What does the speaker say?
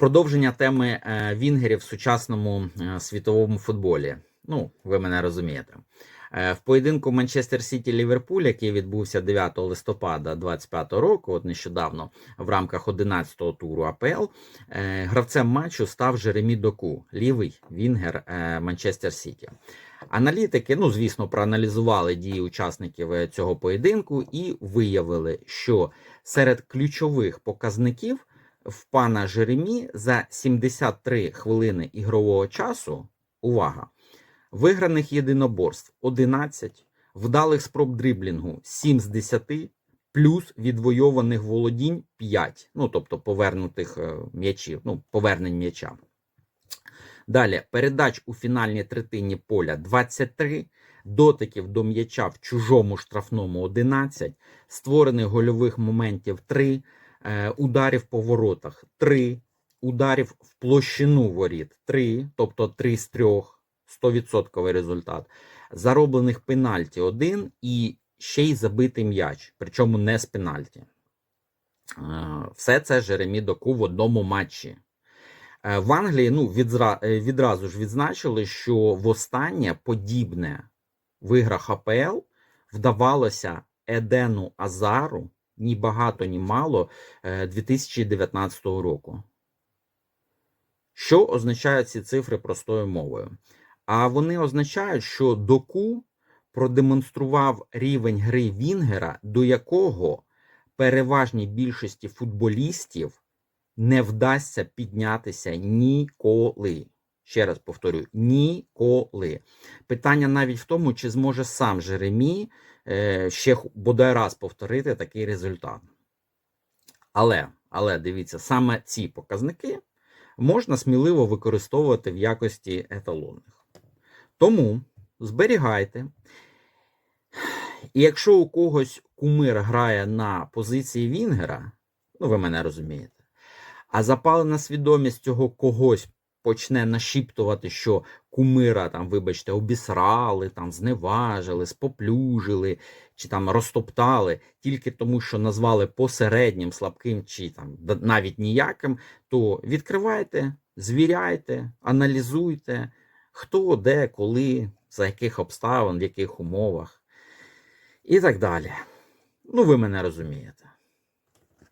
Продовження теми е, Вінгерів в сучасному е, світовому футболі. Ну, ви мене розумієте. Е, В поєдинку Манчестер Сіті Ліверпуль, який відбувся 9 листопада 2025 року, от нещодавно в рамках 11-го туру АПЛ, гравцем матчу став Жеремі Доку, лівий Вінгер Манчестер Сіті. Аналітики, ну звісно, проаналізували дії учасників цього поєдинку і виявили, що серед ключових показників в пана Жеремі за 73 хвилини ігрового часу. Увага! Виграних єдиноборств 11, вдалих спроб дриблінгу 7 з 10, плюс відвойованих володінь 5, ну тобто повернутих е, м'ячів, ну, повернень м'яча. Далі передач у фінальній третині поля 23, дотиків до м'яча в чужому штрафному 11, створених гольових моментів 3, е, ударів по воротах 3, ударів в площину воріт 3, тобто 3 з 3, 100% результат. Зароблених пенальті 1 і ще й забитий м'яч, причому не з пенальті. Е, Все це Жеремі Доку в одному матчі. Е, В Англії ну, е, відразу ж відзначили, що востаннє подібне в іграх АПЛ вдавалося Едену Азару ні багато, ні мало е, 2019 року. Що означають ці цифри простою мовою? А вони означають, що Доку продемонстрував рівень гри Вінгера, до якого переважній більшості футболістів не вдасться піднятися ніколи. Ще раз повторюю: ніколи. Питання навіть в тому, чи зможе сам Жеремі е, ще бодай раз повторити такий результат. Але, але дивіться, саме ці показники можна сміливо використовувати в якості еталонних. Тому зберігайте. І якщо у когось кумир грає на позиції Вінгера, ну ви мене розумієте, а запалена свідомість цього когось почне нашіптувати, що кумира там, вибачте, обісрали, там, зневажили, споплюжили чи там розтоптали тільки тому, що назвали посереднім, слабким чи там навіть ніяким, то відкривайте, звіряйте, аналізуйте, хто, де, коли, за яких обставин, в яких умовах і так далі. Ну, ви мене розумієте.